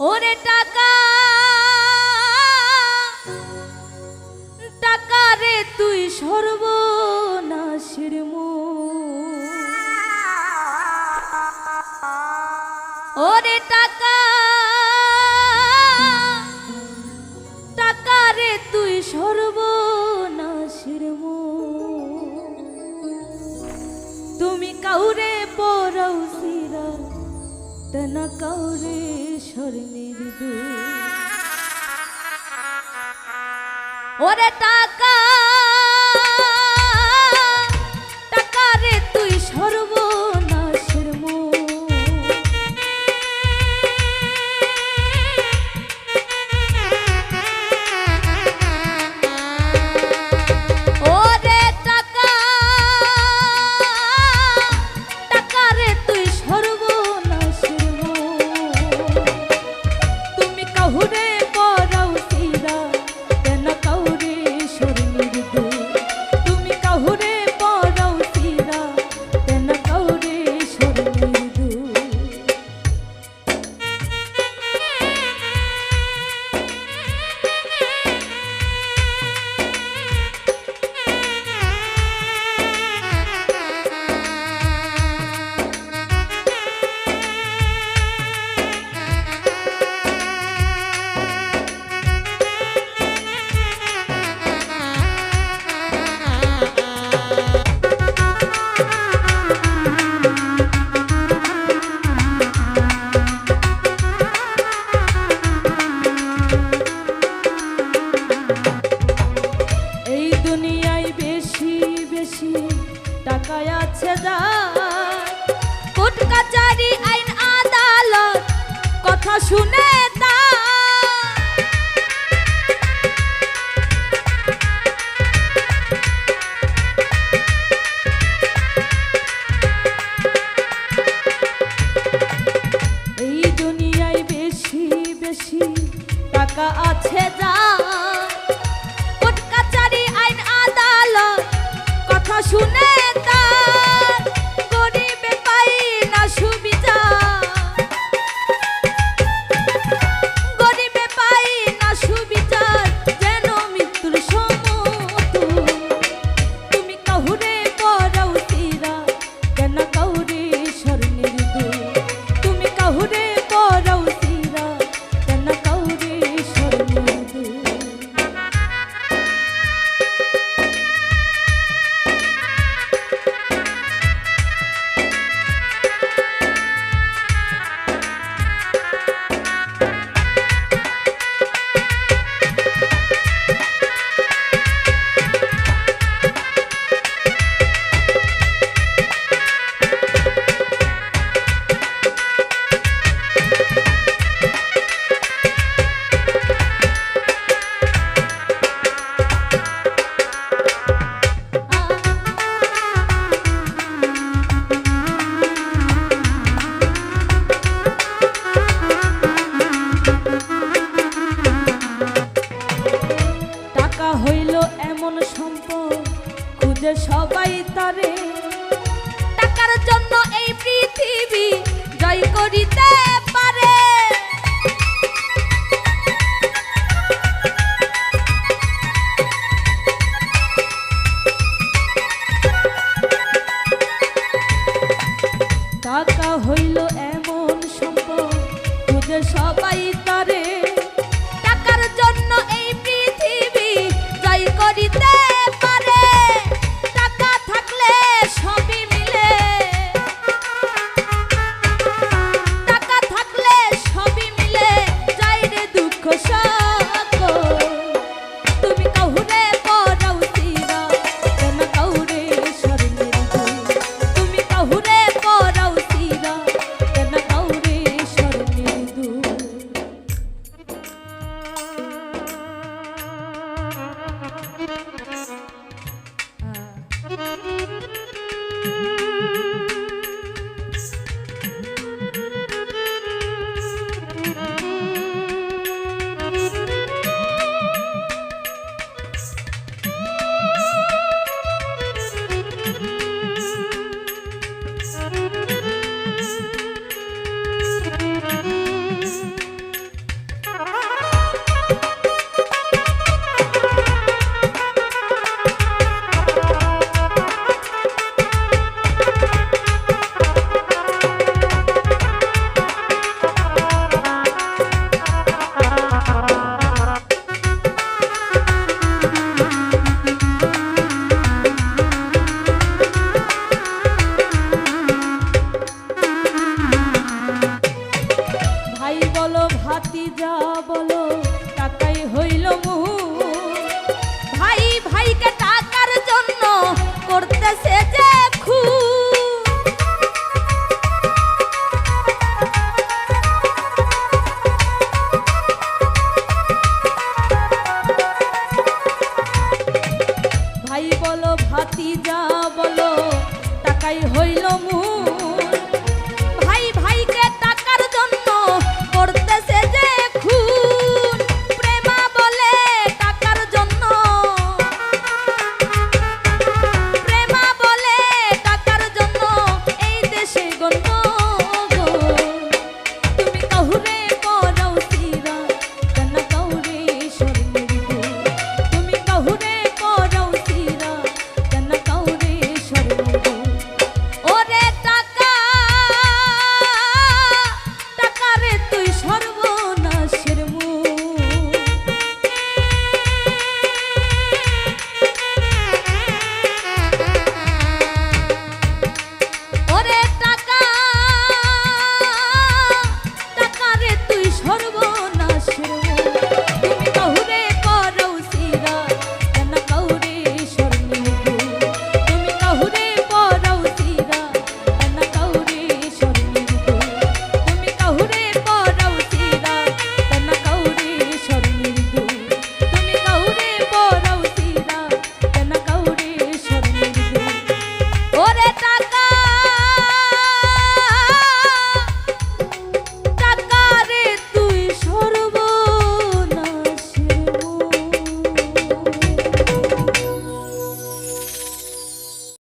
ওরে টাকা টাকা রে তুই সর্বনাশের মু ওরে টাকা টাকা রে তুই সর্বনাশের মু তুমি কাউরে পরৌসিরা তনা কাউরে স্বর্ণের দু ওরে টাকা কোর্ট কাচারি আইন আদালত কথা শুনে করিতে পারে। টাকা হইল এমন সম্পদ সবাই তারে ঘুরে